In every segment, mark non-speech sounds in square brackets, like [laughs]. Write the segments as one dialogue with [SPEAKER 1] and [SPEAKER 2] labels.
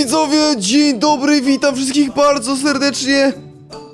[SPEAKER 1] widzowie, dzień dobry, witam wszystkich bardzo serdecznie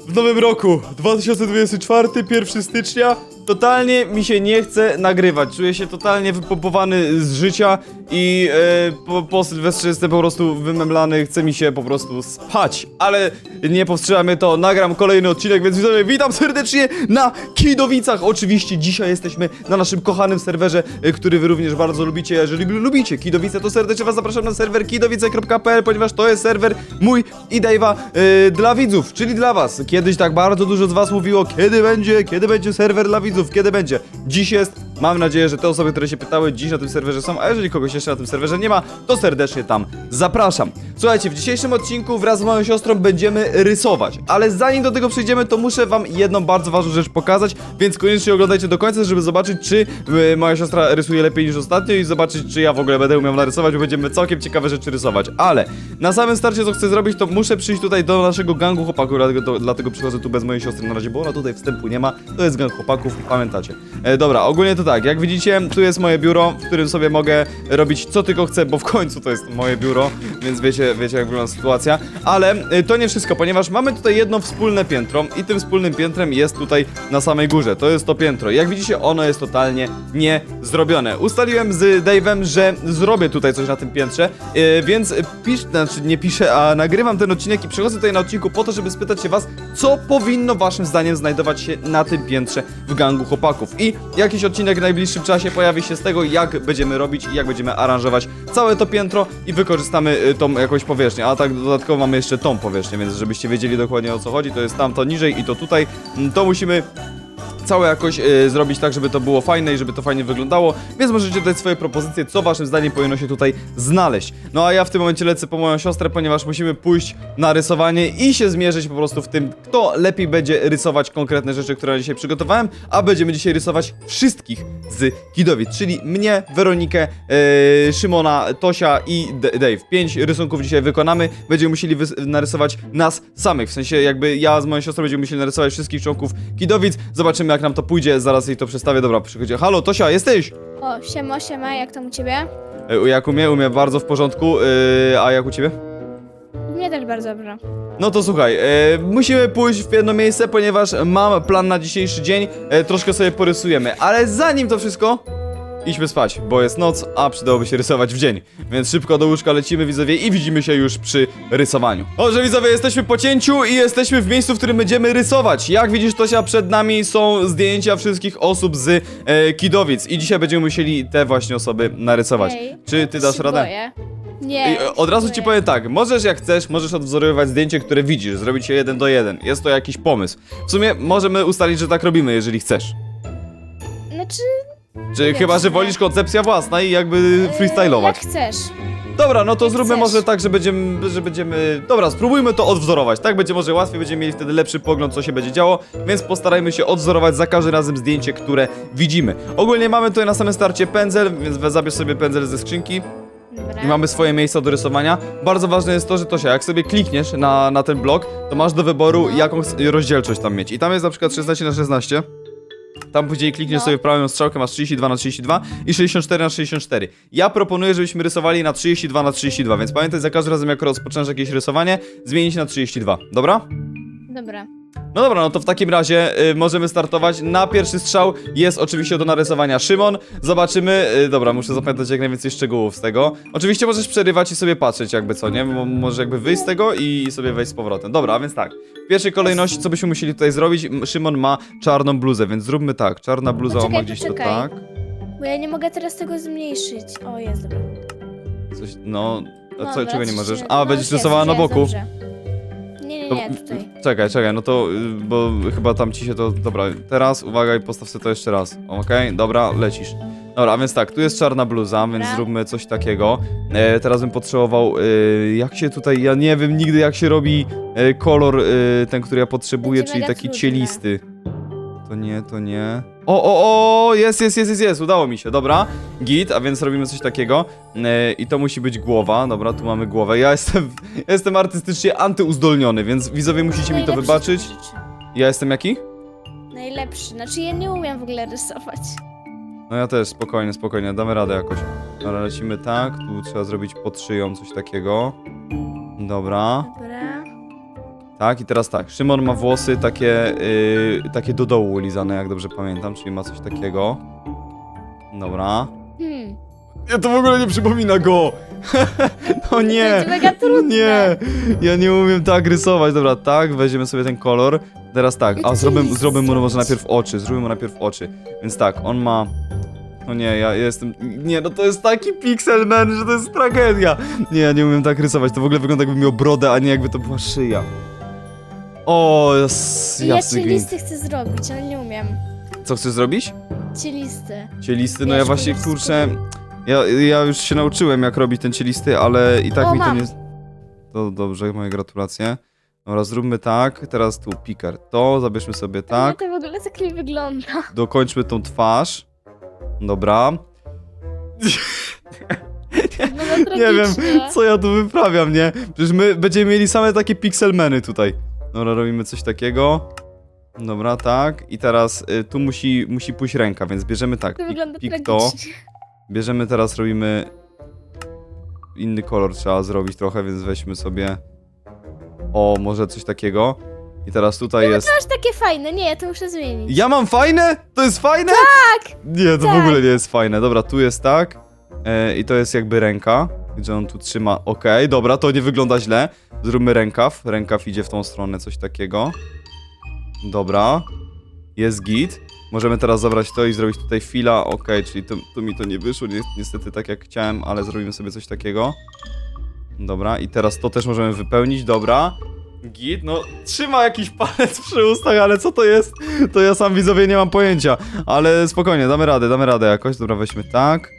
[SPEAKER 1] w nowym roku 2024, 1 stycznia. Totalnie mi się nie chce nagrywać, czuję się totalnie wypompowany z życia i e, po, po Sylwestrze jestem po prostu wymemlany, chce mi się po prostu spać, ale nie powstrzyma to, nagram kolejny odcinek, więc widzowie, witam serdecznie na Kidowicach. Oczywiście dzisiaj jesteśmy na naszym kochanym serwerze, e, który wy również bardzo lubicie, jeżeli lubicie Kidowice, to serdecznie was zapraszam na serwer kidowice.pl, ponieważ to jest serwer mój i Dave'a e, dla widzów, czyli dla was. Kiedyś tak bardzo dużo z was mówiło, kiedy będzie, kiedy będzie serwer dla widzów, kiedy będzie. Dziś jest, mam nadzieję, że te osoby, które się pytały, dziś na tym serwerze są, a jeżeli kogoś jeszcze na tym serwerze nie ma, to serdecznie tam zapraszam. Słuchajcie, w dzisiejszym odcinku wraz z moją siostrą będziemy rysować, ale zanim do tego przejdziemy, to muszę wam jedną bardzo ważną rzecz pokazać, więc koniecznie oglądajcie do końca, żeby zobaczyć, czy y, moja siostra rysuje lepiej niż ostatnio i zobaczyć, czy ja w ogóle będę umiał narysować, bo będziemy całkiem ciekawe rzeczy rysować. Ale na samym starcie, co chcę zrobić, to muszę przyjść tutaj do naszego gangu chłopaków, dlatego, to, dlatego przychodzę tu bez mojej siostry na razie, bo ona tutaj wstępu nie ma. To jest gang chłopaków, pamiętacie. E, dobra, ogólnie to tak, jak widzicie, tu jest moje biuro, w którym sobie mogę robić co tylko chcę, bo w końcu to jest moje biuro, więc wiecie, wiecie jak wygląda sytuacja. Ale e, to nie wszystko, ponieważ mamy tutaj jedno wspólne piętro i tym wspólnym piętrem jest tutaj na samej górze. To jest to piętro. Jak widzicie, ono jest totalnie nie zrobione. Ustaliłem z Dave'em, że zrobię tutaj coś na tym piętrze, e, więc pisz, znaczy nie piszę, a nagrywam ten odcinek i przychodzę tutaj na odcinku po to, żeby spytać się was, co powinno waszym zdaniem znajdować się na tym piętrze w gangu chłopaków. I jakiś odcinek w najbliższym czasie pojawi się z tego, jak będziemy robić i jak będziemy aranżować całe to piętro i wykorzystamy y, tą jakąś powierzchnię. A tak dodatkowo mamy jeszcze tą powierzchnię, więc żebyście wiedzieli dokładnie o co chodzi, to jest tamto niżej i to tutaj. Mm, To musimy całe jakoś y, zrobić tak, żeby to było fajne i żeby to fajnie wyglądało, więc możecie dać swoje propozycje, co waszym zdaniem powinno się tutaj znaleźć. No a ja w tym momencie lecę po moją siostrę, ponieważ musimy pójść na rysowanie i się zmierzyć po prostu w tym, kto lepiej będzie rysować konkretne rzeczy, które dzisiaj przygotowałem, a będziemy dzisiaj rysować wszystkich z Kidowic, czyli mnie, Weronikę, y, Szymona, Tosia i D Dave. Pięć rysunków dzisiaj wykonamy, będziemy musieli narysować nas samych, w sensie jakby ja z moją siostrą będziemy musieli narysować wszystkich członków Kidowic, zobaczymy jak nam to pójdzie, zaraz jej to przedstawię, dobra, przychodzi. Halo, Tosia, jesteś?
[SPEAKER 2] O, siema, siema, jak tam u ciebie?
[SPEAKER 1] E, Jak u mnie, u mnie bardzo w porządku, yy, a jak u ciebie?
[SPEAKER 2] Mnie też bardzo dobrze.
[SPEAKER 1] No to słuchaj, e, musimy pójść w jedno miejsce, ponieważ mam plan na dzisiejszy dzień, e, troszkę sobie porysujemy, ale zanim to wszystko, idźmy spać, bo jest noc, a przydałoby się rysować w dzień, więc szybko do łóżka lecimy widzowie i widzimy się już przy rysowaniu. Dobrze widzowie, jesteśmy po cięciu i jesteśmy w miejscu, w którym będziemy rysować. Jak widzisz Tosia, przed nami są zdjęcia wszystkich osób z e, Kidowic i dzisiaj będziemy musieli te właśnie osoby narysować.
[SPEAKER 2] Ej,
[SPEAKER 1] Czy ty dasz
[SPEAKER 2] się
[SPEAKER 1] radę?
[SPEAKER 2] Boję. Nie.
[SPEAKER 1] Ej,
[SPEAKER 2] się
[SPEAKER 1] Od razu ci
[SPEAKER 2] boję.
[SPEAKER 1] powiem tak, możesz jak chcesz, możesz odwzorowywać zdjęcie, które widzisz, zrobić je jeden do jeden. Jest to jakiś pomysł. W sumie możemy ustalić, że tak robimy, jeżeli chcesz.
[SPEAKER 2] Znaczy,
[SPEAKER 1] Czy chyba, że wolisz koncepcja własna i jakby freestylować.
[SPEAKER 2] jak chcesz.
[SPEAKER 1] Dobra, no to
[SPEAKER 2] jak
[SPEAKER 1] zróbmy
[SPEAKER 2] chcesz.
[SPEAKER 1] może tak, że będziemy, że będziemy... Dobra, spróbujmy to odwzorować, tak będzie może łatwiej, będziemy mieli wtedy lepszy pogląd, co się będzie działo, więc postarajmy się odwzorować za każdym razem zdjęcie, które widzimy. Ogólnie mamy tutaj na samym starcie pędzel, więc we- zabierz sobie pędzel ze skrzynki.
[SPEAKER 2] Dobra.
[SPEAKER 1] I mamy swoje miejsca do rysowania. Bardzo ważne jest to, że Tosia, jak sobie klikniesz na, na ten blok, to masz do wyboru, jaką rozdzielczość tam mieć. I tam jest na przykład 16 na 16. Tam później klikniesz
[SPEAKER 2] No.
[SPEAKER 1] sobie prawą strzałkę, masz 32 na 32 i 64 na 64. Ja proponuję, żebyśmy rysowali na 32 na 32, więc pamiętaj za każdym razem, jak rozpoczniesz jakieś rysowanie, zmienić na 32, dobra?
[SPEAKER 2] Dobra.
[SPEAKER 1] No dobra, no to w takim razie y, możemy startować. Na pierwszy strzał jest oczywiście do narysowania Szymon. Zobaczymy. Y, dobra, muszę zapamiętać jak najwięcej szczegółów z tego. Oczywiście możesz przerywać i sobie patrzeć, jakby co, nie? Mo może jakby wyjść z tego i sobie wejść z powrotem. Dobra, a więc tak. W pierwszej kolejności, co byśmy musieli tutaj zrobić? Szymon ma czarną bluzę, więc zróbmy tak. Czarna bluza, on ma
[SPEAKER 2] Poczekaj,
[SPEAKER 1] gdzieś to
[SPEAKER 2] poczekaj.
[SPEAKER 1] tak.
[SPEAKER 2] Bo ja nie mogę teraz tego zmniejszyć. O, jest dobra.
[SPEAKER 1] Coś, no. A co,
[SPEAKER 2] Dobra,
[SPEAKER 1] czego nie możesz? A,
[SPEAKER 2] no,
[SPEAKER 1] będziesz
[SPEAKER 2] jest,
[SPEAKER 1] rysowała na
[SPEAKER 2] jest,
[SPEAKER 1] boku.
[SPEAKER 2] dobrze. Nie, nie,
[SPEAKER 1] To-
[SPEAKER 2] nie, tutaj.
[SPEAKER 1] Czekaj, czekaj, no to, y, bo chyba tam ci się to, dobra, teraz uwaga i postaw sobie to jeszcze raz, okej, dobra, lecisz. Dobra, a więc tak, tu jest czarna bluza, więc
[SPEAKER 2] Dobra.
[SPEAKER 1] zróbmy coś takiego. E, teraz bym potrzebował, y, jak się tutaj, ja nie wiem nigdy jak się robi e, kolor, y, ten, który ja potrzebuję,
[SPEAKER 2] Będzie
[SPEAKER 1] czyli
[SPEAKER 2] mega
[SPEAKER 1] taki
[SPEAKER 2] trudne.
[SPEAKER 1] cielisty. To nie, to nie. O, o, o, jest, jest, jest, jest, jest, udało mi się, dobra. Git, a więc robimy coś takiego. E, I to musi być głowa, dobra, tu mamy głowę. Ja jestem, [laughs] jestem artystycznie antyuzdolniony, więc widzowie musicie mi to
[SPEAKER 2] Najlepszy
[SPEAKER 1] wybaczyć.
[SPEAKER 2] rzeczy.
[SPEAKER 1] Ja jestem jaki?
[SPEAKER 2] Najlepszy. Znaczy, ja nie umiem w ogóle rysować.
[SPEAKER 1] No ja też, spokojnie, spokojnie, damy radę jakoś. Dobra, lecimy tak, tu trzeba zrobić pod szyją coś takiego. Dobra.
[SPEAKER 2] Dobra.
[SPEAKER 1] Tak, i teraz tak. Szymon ma włosy takie, yy, takie do dołu ulizane, jak dobrze pamiętam, czyli ma coś takiego. Dobra.
[SPEAKER 2] Hmm.
[SPEAKER 1] Ja to w ogóle nie przypomina go! [laughs] no nie!
[SPEAKER 2] będzie mega trudne.
[SPEAKER 1] Nie! Ja nie umiem tak rysować. Dobra, tak, weźmiemy sobie ten kolor. Teraz tak, a
[SPEAKER 2] to
[SPEAKER 1] zrobimy,
[SPEAKER 2] nic
[SPEAKER 1] zrobimy mu może najpierw oczy, zrobimy mu najpierw oczy. Więc tak, on ma... No nie, ja jestem... Nie, no to jest taki pixel man, że to jest tragedia. Nie, ja nie umiem tak rysować. To w ogóle wygląda jakby miał brodę, a nie jakby to była szyja. O, jas,
[SPEAKER 2] Ja
[SPEAKER 1] jasny
[SPEAKER 2] ci
[SPEAKER 1] gwint.
[SPEAKER 2] listy chcę zrobić, ale nie umiem.
[SPEAKER 1] Co chcesz zrobić?
[SPEAKER 2] Cielisty.
[SPEAKER 1] Cielisty, no
[SPEAKER 2] Ja
[SPEAKER 1] właśnie, kurczę... Ja, ja już się nauczyłem, jak robić ten cielisty, ale i tak
[SPEAKER 2] O,
[SPEAKER 1] mi to
[SPEAKER 2] mam.
[SPEAKER 1] nie... To dobrze, moje gratulacje. Dobra, zróbmy tak, teraz tu piker to, zabierzmy sobie tak,
[SPEAKER 2] to w ogóle tak nie wygląda.
[SPEAKER 1] dokończmy tą twarz. Dobra.
[SPEAKER 2] Wygląda
[SPEAKER 1] Nie wiem, co ja tu wyprawiam, nie? Przecież my będziemy mieli same takie pixelmeny tutaj. Dobra, robimy coś takiego. Dobra, tak. I teraz y, tu musi, musi pójść ręka, więc bierzemy tak,
[SPEAKER 2] To
[SPEAKER 1] pik,
[SPEAKER 2] wygląda
[SPEAKER 1] pik to.
[SPEAKER 2] tragicznie.
[SPEAKER 1] Bierzemy teraz, robimy inny kolor trzeba zrobić trochę, więc weźmy sobie o, może coś takiego. I teraz tutaj jest...
[SPEAKER 2] Masz takie fajne, nie, ja to muszę zmienić.
[SPEAKER 1] Ja mam fajne? To jest fajne? Tak! Nie, to w
[SPEAKER 2] Tak.
[SPEAKER 1] ogóle nie jest fajne. Dobra, tu jest tak. E, I to jest jakby ręka, gdzie on tu trzyma. Okej, dobra, to nie wygląda źle. Zróbmy rękaw. Rękaw idzie w tą stronę, coś takiego. Dobra. Jest git. Możemy teraz zabrać to i zrobić tutaj fila. Okej, czyli tu, tu mi to nie wyszło, ni niestety tak jak chciałem, ale zrobimy sobie coś takiego. Dobra, i teraz to też możemy wypełnić, dobra. Git, no trzyma jakiś palec [laughs] przy ustach, ale co to jest? To ja sam widzowie nie mam pojęcia. Ale spokojnie, damy radę, damy radę jakoś. Dobra, weźmy tak.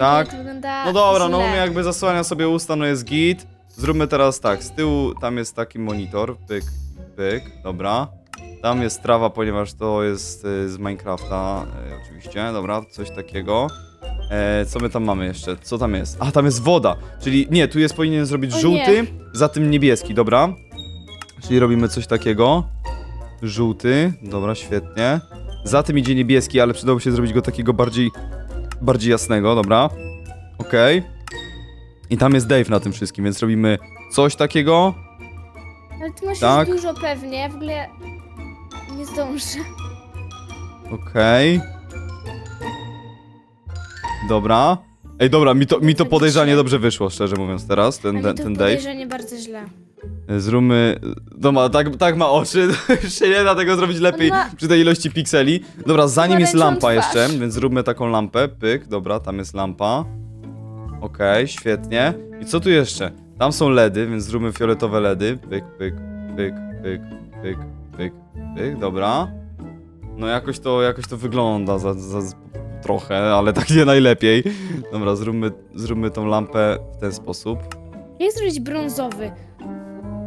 [SPEAKER 1] Tak.
[SPEAKER 2] Wygląda
[SPEAKER 1] No dobra, no
[SPEAKER 2] źle.
[SPEAKER 1] mnie jakby zasłania sobie usta, no jest git. Zróbmy teraz tak, z tyłu tam jest taki monitor, pyk, pyk, dobra. Tam jest trawa, ponieważ to jest y, z Minecrafta, y, oczywiście, dobra, coś takiego. E, co my tam mamy jeszcze? Co tam jest? A, tam jest woda, czyli nie, tu jest powinien zrobić
[SPEAKER 2] O nie.
[SPEAKER 1] żółty, za tym niebieski, dobra. Czyli robimy coś takiego. Żółty, dobra, świetnie. Za tym idzie niebieski, ale przydałoby się zrobić go takiego bardziej, bardziej jasnego, dobra. Okej. I tam jest Dave na tym wszystkim, więc robimy coś takiego.
[SPEAKER 2] Ale ty masz
[SPEAKER 1] Tak.
[SPEAKER 2] już dużo pewnie, w ogóle nie zdążę.
[SPEAKER 1] Okej. Dobra. Ej, dobra, mi to, mi to podejrzanie dobrze wyszło, szczerze mówiąc teraz, ten, ten, ten Dave.
[SPEAKER 2] podejrzenie bardzo źle.
[SPEAKER 1] Zróbmy... No ma, tak, tak ma oczy, już [laughs] się nie da tego zrobić lepiej
[SPEAKER 2] ma-
[SPEAKER 1] przy tej ilości pikseli. Dobra, za nim jest
[SPEAKER 2] Pomarańczową
[SPEAKER 1] lampa
[SPEAKER 2] twarz.
[SPEAKER 1] jeszcze, więc zróbmy taką lampę. Pyk, dobra, tam jest lampa. Okej, świetnie. I co tu jeszcze? Tam są LEDy, więc zróbmy fioletowe LEDy. Pyk, pyk, pyk, pyk, pyk, pyk, pyk, dobra. No jakoś to, jakoś to wygląda za, za, za trochę, ale [laughs] tak nie najlepiej. Dobra, zróbmy, zróbmy tą lampę w ten sposób.
[SPEAKER 2] Jak zrobić brązowy?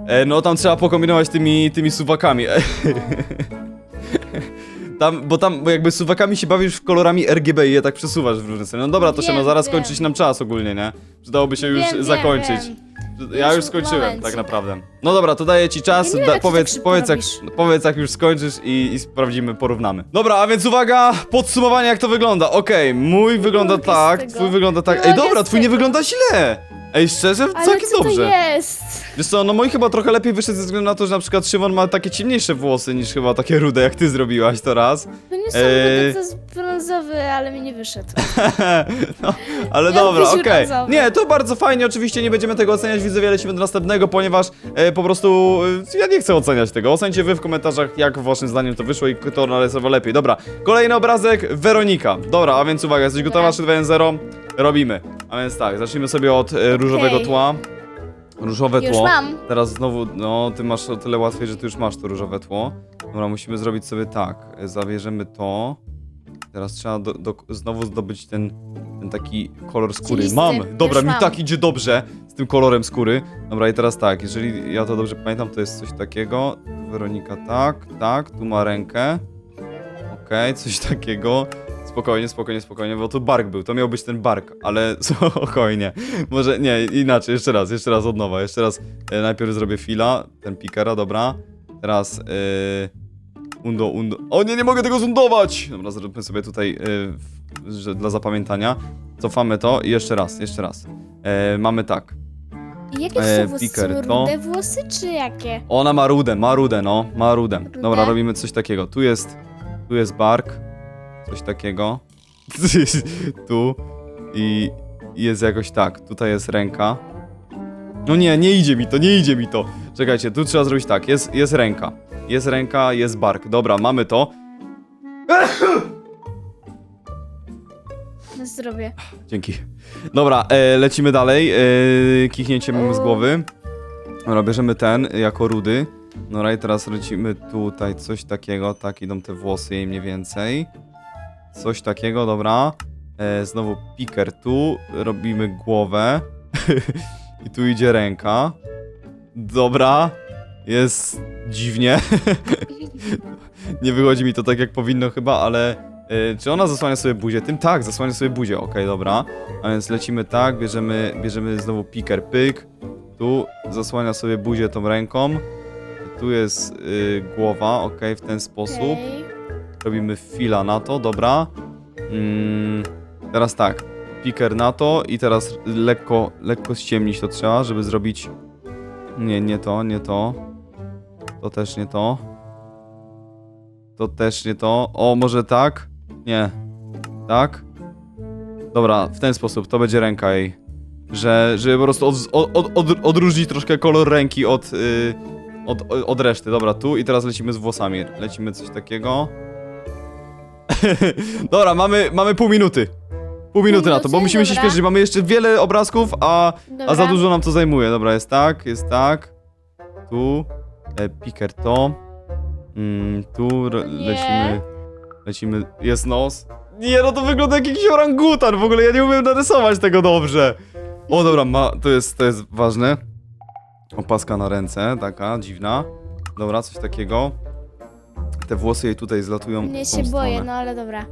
[SPEAKER 1] E, no tam trzeba pokombinować tymi, tymi suwakami. [laughs] Tam, bo tam bo jakby suwakami się bawisz w kolorami RGB i je tak przesuwasz w różne strony. No dobra, to się
[SPEAKER 2] Wiem,
[SPEAKER 1] zaraz
[SPEAKER 2] wiem.
[SPEAKER 1] kończyć nam czas ogólnie, nie? Przydałoby się już
[SPEAKER 2] Wiem, wiem,
[SPEAKER 1] zakończyć.
[SPEAKER 2] wiem.
[SPEAKER 1] Ja
[SPEAKER 2] Już
[SPEAKER 1] już skończyłem,
[SPEAKER 2] momencik.
[SPEAKER 1] tak naprawdę. No dobra, to daję ci czas.
[SPEAKER 2] Ja nie wiem,
[SPEAKER 1] da,
[SPEAKER 2] jak ty
[SPEAKER 1] powiedz,
[SPEAKER 2] tak szybko
[SPEAKER 1] powiedz, jak,
[SPEAKER 2] robisz.
[SPEAKER 1] powiedz jak już skończysz i, i sprawdzimy, porównamy. Dobra, a więc uwaga, podsumowanie jak to wygląda. Okej, mój wygląda
[SPEAKER 2] z
[SPEAKER 1] tak,
[SPEAKER 2] tego.
[SPEAKER 1] twój wygląda tak. Ej, dobra, twój nie
[SPEAKER 2] tego.
[SPEAKER 1] wygląda źle. Ej, szczerze,
[SPEAKER 2] Ale
[SPEAKER 1] całkiem
[SPEAKER 2] co
[SPEAKER 1] dobrze.
[SPEAKER 2] to jest?
[SPEAKER 1] Wiesz co, no mój chyba trochę lepiej wyszedł ze względu na to, że na przykład Szymon ma takie ciemniejsze włosy niż chyba takie rude, jak ty zrobiłaś to raz.
[SPEAKER 2] To nie są
[SPEAKER 1] Eee.
[SPEAKER 2] eee... to jest brązowy, ale mi nie wyszedł. [laughs]
[SPEAKER 1] no, ale
[SPEAKER 2] Miał
[SPEAKER 1] dobra,
[SPEAKER 2] być
[SPEAKER 1] okej. Nie, to bardzo fajnie, oczywiście nie będziemy tego oceniać, widzowie, lecimy do następnego, ponieważ e, po prostu e, ja nie chcę oceniać tego. Ocencie wy w komentarzach, jak waszym zdaniem to wyszło i kto narysował lepiej. Dobra, kolejny obrazek, Weronika. Dobra, a więc uwaga, jesteś gotowa, 3, 2, 1, 0? Robimy. A więc tak, zacznijmy sobie od e, różowego
[SPEAKER 2] Okej.
[SPEAKER 1] tła. Różowe
[SPEAKER 2] Już
[SPEAKER 1] tło.
[SPEAKER 2] mam.
[SPEAKER 1] Teraz znowu, no, ty masz o tyle łatwiej, że ty już masz to różowe tło. Dobra, musimy zrobić sobie tak. e, Zawierzemy to. Teraz trzeba do, do, znowu zdobyć ten, ten taki kolor skóry.
[SPEAKER 2] Cielisty.
[SPEAKER 1] Mam! Dobra,
[SPEAKER 2] Już
[SPEAKER 1] mi
[SPEAKER 2] mam.
[SPEAKER 1] tak idzie dobrze z tym kolorem skóry. Dobra, i teraz tak, jeżeli ja to dobrze pamiętam, to jest coś takiego. Tu Weronika tak, tak, tu ma rękę. Okej, coś takiego. Spokojnie, spokojnie, spokojnie, bo tu bark był, to miał być ten bark, ale [laughs] spokojnie. Może nie, inaczej, jeszcze raz, jeszcze raz od nowa, jeszcze raz e, najpierw zrobię fila, ten pikera, dobra. Teraz e, undo, undo. O nie, nie mogę tego zundować! Dobra, zróbmy sobie tutaj e, że dla zapamiętania. Cofamy to i jeszcze raz, jeszcze raz. E, mamy tak.
[SPEAKER 2] Jakie
[SPEAKER 1] E,
[SPEAKER 2] są włosy? Są
[SPEAKER 1] to.
[SPEAKER 2] rude włosy, czy jakie?
[SPEAKER 1] Ona ma rudę, ma rudę, no, ma rudę.
[SPEAKER 2] Rudę?
[SPEAKER 1] Dobra, robimy coś takiego. Tu jest, tu jest bark, coś takiego. [laughs] tu i jest jakoś tak. Tutaj jest ręka. No nie, nie idzie mi to, nie idzie mi to. Czekajcie, tu trzeba zrobić tak. Jest, jest ręka. Jest ręka, jest bark. Dobra, mamy to.
[SPEAKER 2] Na zdrowie.
[SPEAKER 1] Dzięki. Dobra, e, lecimy dalej. E, kichnięcie mam z głowy. Dobra, bierzemy ten jako rudy. Dobra, i teraz lecimy tutaj coś takiego. Tak, idą te włosy jej mniej więcej. Coś takiego, dobra. E, znowu piker tu. Robimy głowę. [laughs] I tu idzie ręka. Dobra. Jest dziwnie. [laughs] Nie wychodzi mi to tak jak powinno chyba, ale... e, czy ona zasłania sobie buzię? Tym tak, zasłania sobie buzię. Okej, dobra. A więc lecimy tak, bierzemy, bierzemy znowu piker, pyk. Tu zasłania sobie buzię tą ręką. Tu jest y, głowa, ok, w ten sposób.
[SPEAKER 2] Okej.
[SPEAKER 1] Robimy fila na to, dobra. Mm, teraz tak, piker na to i teraz lekko, lekko ściemnić to trzeba, żeby zrobić... Nie, nie to, nie to. To też nie to. To też nie to. O, może tak? Nie. Tak? Dobra, w ten sposób, to będzie ręka jej. Że, żeby po prostu od, od, od, odróżnić troszkę kolor ręki od, y, od, od reszty. Dobra, tu i teraz lecimy z włosami. Lecimy coś takiego. [laughs] Dobra, mamy, mamy pół minuty. Pół minuty na to, bo
[SPEAKER 2] minuty?
[SPEAKER 1] musimy się
[SPEAKER 2] Dobra.
[SPEAKER 1] śpieszyć. Mamy jeszcze wiele obrazków, a, a za dużo nam to zajmuje. Dobra, jest tak, jest tak. Tu. E, piker to. Mm, tu
[SPEAKER 2] Nie.
[SPEAKER 1] lecimy. Lecimy. Jest nos. Nie, no to wygląda jak jakiś orangutan. W ogóle ja nie umiem narysować tego dobrze. O, dobra, ma, to, jest, to jest ważne. Opaska na ręce, taka dziwna. Dobra, coś takiego. Te włosy jej tutaj zlatują.
[SPEAKER 2] Nie
[SPEAKER 1] w tą
[SPEAKER 2] się boję,
[SPEAKER 1] stronę.
[SPEAKER 2] no ale dobra.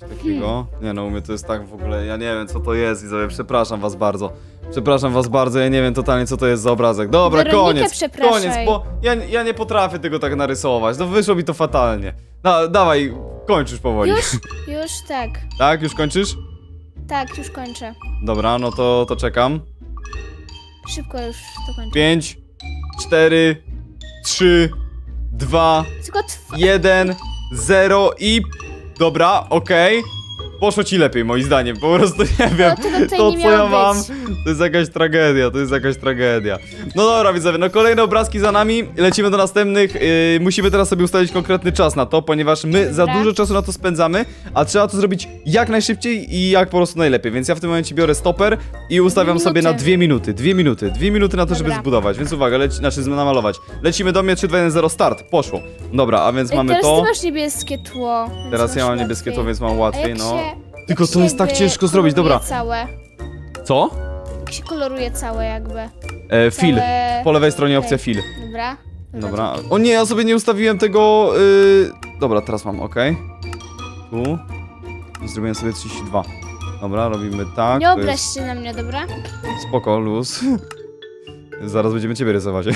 [SPEAKER 1] Coś takiego. Nie no, u mnie to jest tak w ogóle, ja nie wiem co to jest widzowie, przepraszam was bardzo. Przepraszam was bardzo, ja nie wiem totalnie co to jest za obrazek. Dobra,
[SPEAKER 2] Weronikę
[SPEAKER 1] koniec,
[SPEAKER 2] przepraszaj.
[SPEAKER 1] koniec, bo ja, ja nie potrafię tego tak narysować, no wyszło mi to fatalnie. Da, dawaj, kończysz powoli.
[SPEAKER 2] Już, już tak.
[SPEAKER 1] Tak, już kończysz?
[SPEAKER 2] Tak, już kończę.
[SPEAKER 1] Dobra, no to, to czekam.
[SPEAKER 2] Szybko już to kończę.
[SPEAKER 1] 5, 4, 3, 2,
[SPEAKER 2] Tylko tw-
[SPEAKER 1] 1, 0 i... Dobra, okej. Poszło ci lepiej, moim zdaniem, po prostu [laughs] nie wiem.
[SPEAKER 2] Tutaj
[SPEAKER 1] to
[SPEAKER 2] nie
[SPEAKER 1] co ja
[SPEAKER 2] miało
[SPEAKER 1] mam, to jest jakaś tragedia, to jest jakaś tragedia. No dobra, widzowie, no kolejne obrazki za nami, lecimy do następnych. Yy, musimy teraz sobie ustalić konkretny czas na to, ponieważ my za
[SPEAKER 2] Dobra.
[SPEAKER 1] dużo czasu na to spędzamy, a trzeba to zrobić jak najszybciej i jak po prostu najlepiej. Więc ja w tym momencie biorę stoper i ustawiam sobie na
[SPEAKER 2] minuty.
[SPEAKER 1] dwie minuty. Dwie minuty, dwie minuty na to, żeby
[SPEAKER 2] Dobra.
[SPEAKER 1] zbudować. Więc uwaga, leci, znaczy namalować. Lecimy do mnie 3, 2, 1, 0, start. Poszło. Dobra, a więc
[SPEAKER 2] Ej,
[SPEAKER 1] mamy
[SPEAKER 2] teraz
[SPEAKER 1] to.
[SPEAKER 2] ty masz niebieskie tło. więc
[SPEAKER 1] Teraz ja
[SPEAKER 2] masz
[SPEAKER 1] mam niebieskie
[SPEAKER 2] łatwiej.
[SPEAKER 1] to, więc mam
[SPEAKER 2] A
[SPEAKER 1] łatwiej,
[SPEAKER 2] jak
[SPEAKER 1] no.
[SPEAKER 2] się,
[SPEAKER 1] Tylko to jest tak
[SPEAKER 2] jakby
[SPEAKER 1] ciężko zrobić, dobra.
[SPEAKER 2] koloruje Całe.
[SPEAKER 1] Co?
[SPEAKER 2] Jak się koloruje całe jakby.
[SPEAKER 1] E, fil.
[SPEAKER 2] Całe...
[SPEAKER 1] Po lewej stronie opcja fil.
[SPEAKER 2] Dobra.
[SPEAKER 1] Dobra. O nie, ja sobie nie ustawiłem tego. Yy... Dobra, teraz mam, ok. Tu. I zrobiłem sobie 32. Dobra, robimy tak.
[SPEAKER 2] Nie
[SPEAKER 1] to
[SPEAKER 2] obraź
[SPEAKER 1] jest
[SPEAKER 2] się na mnie, dobra?
[SPEAKER 1] Spoko, luz. [laughs] Zaraz będziemy ciebie rysować.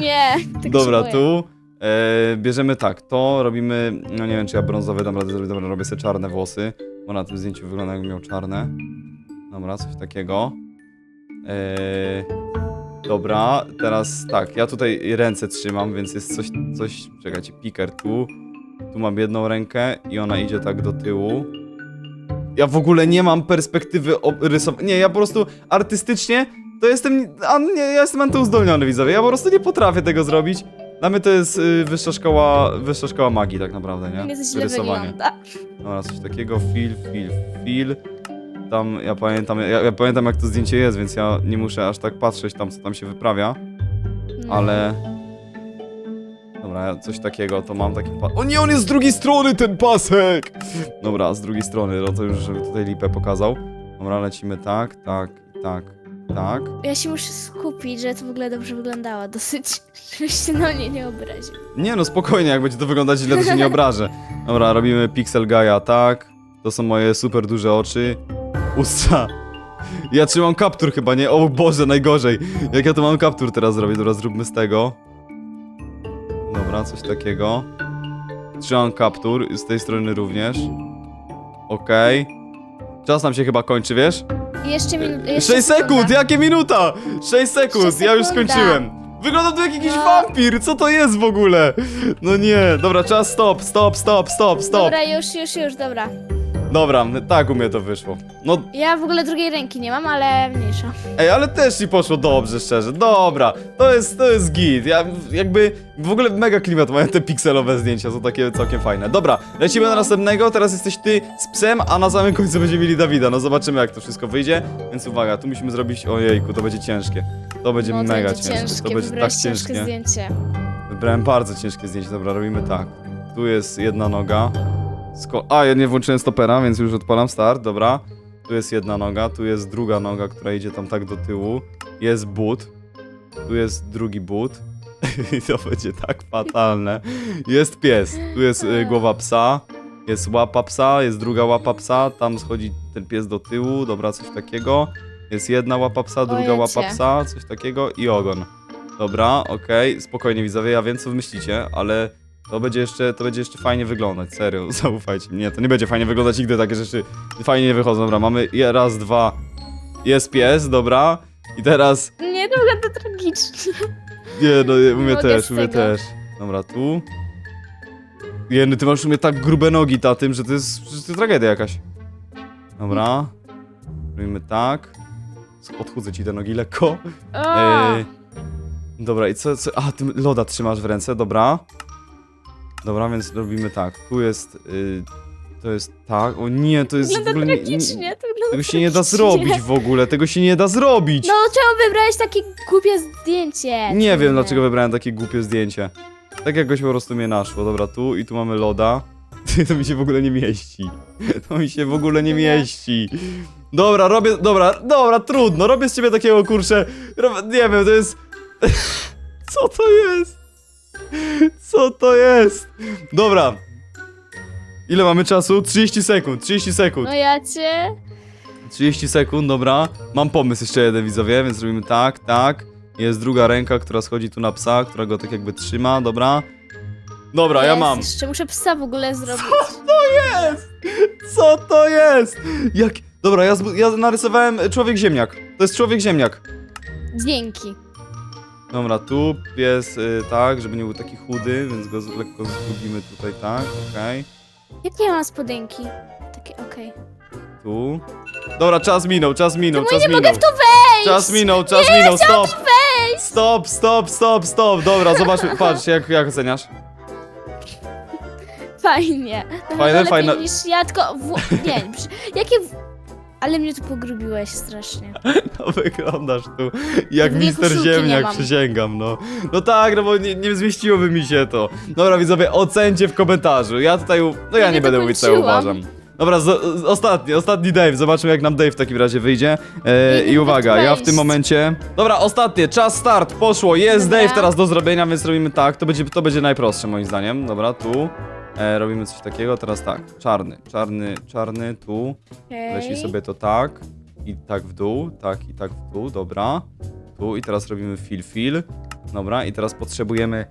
[SPEAKER 2] Nie. [laughs] Tak
[SPEAKER 1] Dobra,
[SPEAKER 2] się boję.
[SPEAKER 1] tu. E, bierzemy tak, to robimy. No nie wiem, czy ja brązowe dam radę zrobić. Dobra, robię sobie czarne włosy. Bo na tym zdjęciu wygląda jakby miał czarne. Dobra, coś takiego. E, dobra, teraz tak, ja tutaj ręce trzymam, więc jest coś, coś. Czekajcie, piker tu. Tu mam jedną rękę i ona idzie tak do tyłu. Ja w ogóle nie mam perspektywy rysowania. Nie, ja po prostu artystycznie to jestem. A nie, ja jestem antyuzdolniony, widzowie. Ja po prostu nie potrafię tego zrobić. Dla mnie to jest y, wyższa szkoła, wyższa szkoła magii tak naprawdę, nie?
[SPEAKER 2] Nie to źle
[SPEAKER 1] Rysowanie.
[SPEAKER 2] wygląda.
[SPEAKER 1] Dobra, coś takiego, fil, fil, fil. Tam, ja pamiętam, ja, ja pamiętam jak to zdjęcie jest, więc ja nie muszę aż tak patrzeć tam, co tam się wyprawia,
[SPEAKER 2] No.
[SPEAKER 1] ale... Dobra, ja coś takiego, to mam taki pas... O nie, on jest z drugiej strony, ten pasek! Dobra, z drugiej strony, no to już, żeby tutaj lipę pokazał. Dobra, lecimy tak, tak, tak, tak.
[SPEAKER 2] Ja się muszę skupić, żeby to w ogóle dobrze wyglądało dosyć, [laughs] żebyś się na mnie nie obraził.
[SPEAKER 1] Nie no, spokojnie, jak będzie to wyglądać źle, to się nie obrażę. Dobra, robimy Pixel Gaia, tak. To są moje super duże oczy. Usta. Ja trzymam kaptur chyba, nie? O Boże, najgorzej. Jak ja to mam kaptur teraz zrobić? Dobra, zróbmy z tego. Dobra, coś takiego. Trzymam kaptur, z tej strony również. Okej. Czas nam się chyba kończy, wiesz?
[SPEAKER 2] Jeszcze minut.
[SPEAKER 1] 6 sekund, jakie minuta? 6 sekund,
[SPEAKER 2] Jeszcze
[SPEAKER 1] ja już
[SPEAKER 2] sekunda.
[SPEAKER 1] skończyłem. Wygląda tu jak jakiś
[SPEAKER 2] No.
[SPEAKER 1] wampir, co to jest w ogóle? No nie, dobra, czas stop, stop, stop, stop, stop.
[SPEAKER 2] Dobra, już, już, już, dobra.
[SPEAKER 1] Dobra, tak u mnie to wyszło. No,
[SPEAKER 2] Ja w ogóle drugiej ręki nie mam, ale mniejsza.
[SPEAKER 1] ej, ale też ci poszło dobrze, szczerze. Dobra, to jest, to jest git. Ja jakby w ogóle mega klimat mają te pikselowe zdjęcia, są takie całkiem fajne. Dobra, lecimy
[SPEAKER 2] No.
[SPEAKER 1] na następnego. Teraz jesteś ty z psem, a na samym końcu będziemy mieli Dawida. No zobaczymy jak to wszystko wyjdzie. Więc uwaga, tu musimy zrobić. Ojejku, to będzie ciężkie. To będzie
[SPEAKER 2] No, to
[SPEAKER 1] mega
[SPEAKER 2] będzie
[SPEAKER 1] ciężkie.
[SPEAKER 2] ciężkie.
[SPEAKER 1] To będzie tak
[SPEAKER 2] wybrałeś
[SPEAKER 1] ciężkie.
[SPEAKER 2] zdjęcie.
[SPEAKER 1] Wybrałem bardzo ciężkie zdjęcie. Dobra, robimy tak. Tu jest jedna noga. Sko A, ja nie włączyłem stopera, więc już odpalam start, dobra. Tu jest jedna noga, tu jest druga noga, która idzie tam tak do tyłu. Jest but. Tu jest drugi but. [laughs] I to będzie tak fatalne. Jest pies. Tu jest y, głowa psa. Jest łapa psa, jest druga łapa psa. Tam schodzi ten pies do tyłu. Dobra, coś takiego. Jest jedna łapa psa, druga łapa psa, coś takiego i ogon. Dobra, okej, spokojnie widzowie, ja wiem co wy myślicie, ale to będzie jeszcze, to będzie jeszcze fajnie wyglądać, serio, [laughs] zaufajcie. Nie, to nie będzie fajnie wyglądać nigdy, takie rzeczy fajnie nie wychodzą. Dobra, mamy raz, dwa, jest pies, dobra, i teraz,
[SPEAKER 2] Nie, to wygląda tragicznie.
[SPEAKER 1] nie, no u mnie
[SPEAKER 2] mogę
[SPEAKER 1] też,
[SPEAKER 2] z
[SPEAKER 1] u mnie
[SPEAKER 2] tego.
[SPEAKER 1] też. Dobra, tu. Jeny, ty masz u mnie tak grube nogi ta tym, że to jest, że to jest tragedia jakaś. Dobra, robimy tak. Odchudzę ci te nogi lekko.
[SPEAKER 2] O!
[SPEAKER 1] Ej, dobra, i co, co? A, ty loda trzymasz w ręce, dobra. Dobra, więc robimy tak. Tu jest. Y, to jest tak. O nie, to jest. w
[SPEAKER 2] Wygląda
[SPEAKER 1] ogóle nie- nie-
[SPEAKER 2] tragicznie, to wygląda
[SPEAKER 1] Tego się nie da
[SPEAKER 2] tragicznie.
[SPEAKER 1] zrobić w ogóle, tego się nie da zrobić.
[SPEAKER 2] No, czemu wybrałeś takie głupie zdjęcie?
[SPEAKER 1] nie wiem, dlaczego wybrałem takie głupie zdjęcie. Tak jakoś po prostu mnie naszło. Dobra, tu i tu mamy loda. [laughs] To mi się w ogóle nie mieści. [laughs] To mi się w ogóle nie mieści. Dobra, robię. Dobra, dobra, trudno. Robię z ciebie takiego kurczę. Robię, nie wiem, to jest. [laughs] Co to jest? Co to jest? Dobra. Ile mamy czasu? 30 sekund, 30 sekund.
[SPEAKER 2] No ja cię...
[SPEAKER 1] 30 sekund, dobra. Mam pomysł jeszcze jeden, widzowie, więc robimy tak, tak. Jest druga ręka, która schodzi tu na psa, która go tak jakby trzyma, dobra. Dobra, ja
[SPEAKER 2] Jest,
[SPEAKER 1] mam.
[SPEAKER 2] Jeszcze muszę psa w ogóle zrobić.
[SPEAKER 1] jest? Co to jest? Jak... Dobra, ja, zbu- ja narysowałem człowiek ziemniak. To jest człowiek ziemniak.
[SPEAKER 2] Dzięki.
[SPEAKER 1] Dobra, tu pies y, tak, żeby nie był taki chudy, więc go z- lekko zgubimy tutaj tak, okej.
[SPEAKER 2] Jakie ja mam spodenki? Takie, okej.
[SPEAKER 1] Tu. Dobra, czas minął, czas minął, czas
[SPEAKER 2] nie
[SPEAKER 1] minął.
[SPEAKER 2] mogę w to wejść?
[SPEAKER 1] Czas minął, czas minął, stop! Stop, stop, stop, stop! Dobra, zobaczmy, [laughs] patrz, jak, jak oceniasz?
[SPEAKER 2] Fajnie.
[SPEAKER 1] Fajne, fajne.
[SPEAKER 2] niż ja, tylko... W... Nie, [laughs] przy- jakie... W... Ale mnie tu pogrubiłeś strasznie. [laughs]
[SPEAKER 1] No wyglądasz tu jak
[SPEAKER 2] Drugiej
[SPEAKER 1] mister
[SPEAKER 2] koszulki nie
[SPEAKER 1] ziemniak,
[SPEAKER 2] mam.
[SPEAKER 1] przysięgam, no. No tak, no bo nie, nie zmieściłoby mi się to. Dobra, widzowie, ocencie w komentarzu. Ja tutaj, u- no ja
[SPEAKER 2] Ja
[SPEAKER 1] nie
[SPEAKER 2] to
[SPEAKER 1] będę mówić, co ja uważam. Dobra, z, z, ostatni, ostatni Dave, zobaczmy jak nam Dave w takim razie wyjdzie. E,
[SPEAKER 2] Nie
[SPEAKER 1] I uwaga, ja w tym
[SPEAKER 2] wejść.
[SPEAKER 1] momencie... Dobra, ostatnie, czas start, poszło, jest
[SPEAKER 2] Dobra.
[SPEAKER 1] Dave teraz do zrobienia, więc robimy tak, to będzie, to będzie najprostsze moim zdaniem. Dobra, tu. E, robimy coś takiego, teraz tak, czarny, czarny, czarny, tu.
[SPEAKER 2] Okej.
[SPEAKER 1] Leci sobie to tak i tak w dół, tak i tak w dół, dobra. Tu i teraz robimy fill fill. Dobra, i teraz potrzebujemy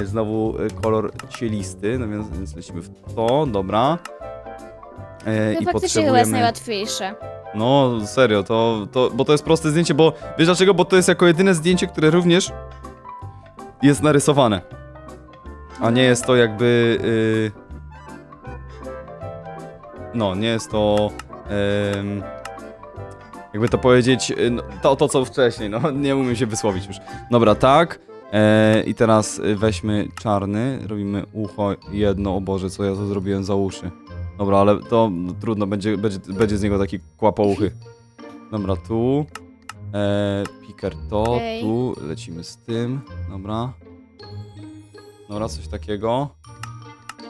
[SPEAKER 1] e, znowu e, kolor cielisty, no więc, więc lecimy w to, dobra. E,
[SPEAKER 2] To
[SPEAKER 1] I
[SPEAKER 2] faktycznie chyba jest
[SPEAKER 1] potrzebujemy.
[SPEAKER 2] najłatwiejsze.
[SPEAKER 1] No, serio, to, to. Bo to jest proste zdjęcie, bo wiesz dlaczego? Bo to jest jako jedyne zdjęcie, które również jest narysowane. A nie jest to jakby. y, no, nie jest to. ym, jakby to powiedzieć. y, no, to, to co wcześniej, no [laughs] nie umiem się wysłowić już. Dobra, tak. E, I teraz weźmy czarny, robimy ucho jedno, o Boże, co ja to zrobiłem za uszy. Dobra, ale to no, trudno, będzie, będzie, będzie z niego taki kłapouchy. Dobra, tu. E, piker to, tu. Lecimy z tym. Dobra. Dobra, coś takiego.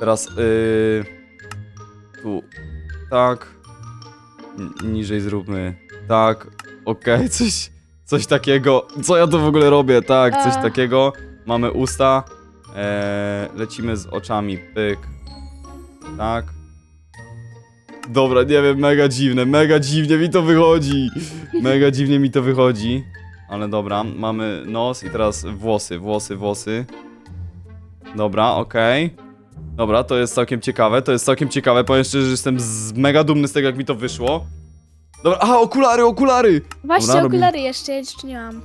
[SPEAKER 1] Teraz y, tu. Tak. N- niżej zróbmy. Tak. Okej, [laughs] coś, coś takiego. Co ja tu w ogóle robię? Tak, coś takiego. Mamy usta. E, lecimy z oczami. Pyk. Tak. Dobra, nie wiem, mega dziwne, mega dziwnie mi to wychodzi. Mega dziwnie mi to wychodzi. Ale dobra, mamy nos i teraz włosy, włosy, włosy. Dobra, okej. Dobra, to jest całkiem ciekawe, to jest całkiem ciekawe. Powiem szczerze, że jestem z mega dumny z tego, jak mi to wyszło. Dobra, aha, okulary, okulary!
[SPEAKER 2] Właśnie
[SPEAKER 1] Dobra, robimy-
[SPEAKER 2] okulary jeszcze, ja jeszcze nie mam.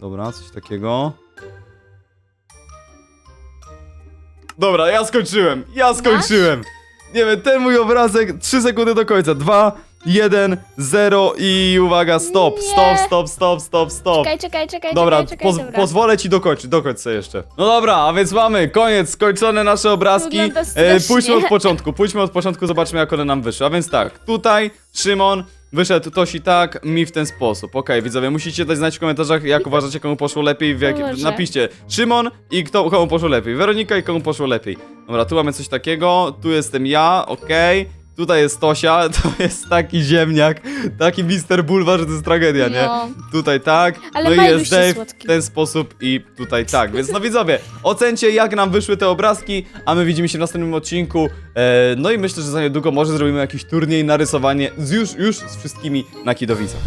[SPEAKER 1] Dobra, coś takiego. Dobra, ja skończyłem, ja skończyłem. Nie wiem, ten mój obrazek, 3 sekundy do końca. 2, 1, 0 i uwaga, stop,
[SPEAKER 2] Nie.
[SPEAKER 1] stop, stop, stop, stop, stop.
[SPEAKER 2] Czekaj, czekaj, czekaj,
[SPEAKER 1] Dobra,
[SPEAKER 2] czekaj, czekaj,
[SPEAKER 1] poz
[SPEAKER 2] dobra.
[SPEAKER 1] pozwolę ci dokończyć, dokończ sobie jeszcze. No dobra, a więc mamy koniec, skończone nasze obrazki.
[SPEAKER 2] Wygląda
[SPEAKER 1] E, pójdźmy od początku, pójdźmy od początku, zobaczmy jak one nam wyszły. A więc tak, tutaj Szymon wyszedł Tosi tak, mi w ten sposób. Okej, widzowie, musicie dać znać w komentarzach, jak uważacie, komu poszło lepiej. W jak...
[SPEAKER 2] Boże.
[SPEAKER 1] Napiszcie Szymon i kto, komu poszło lepiej. Weronika i komu poszło lepiej. Dobra, tu mamy coś takiego, tu jestem ja, okej. Tutaj jest Tosia, [laughs] to jest taki ziemniak, taki Mister Bulwar, że to jest tragedia, nie?
[SPEAKER 2] No.
[SPEAKER 1] Tutaj tak,
[SPEAKER 2] Ale
[SPEAKER 1] no i jest
[SPEAKER 2] jest
[SPEAKER 1] Dave
[SPEAKER 2] słodki.
[SPEAKER 1] w ten sposób i tutaj tak. Więc no widzowie, ocencie jak nam wyszły te obrazki, a my widzimy się w następnym odcinku. E, no i myślę, że za niedługo może zrobimy jakiś turniej na rysowanie z już, już z wszystkimi na Kidowicach.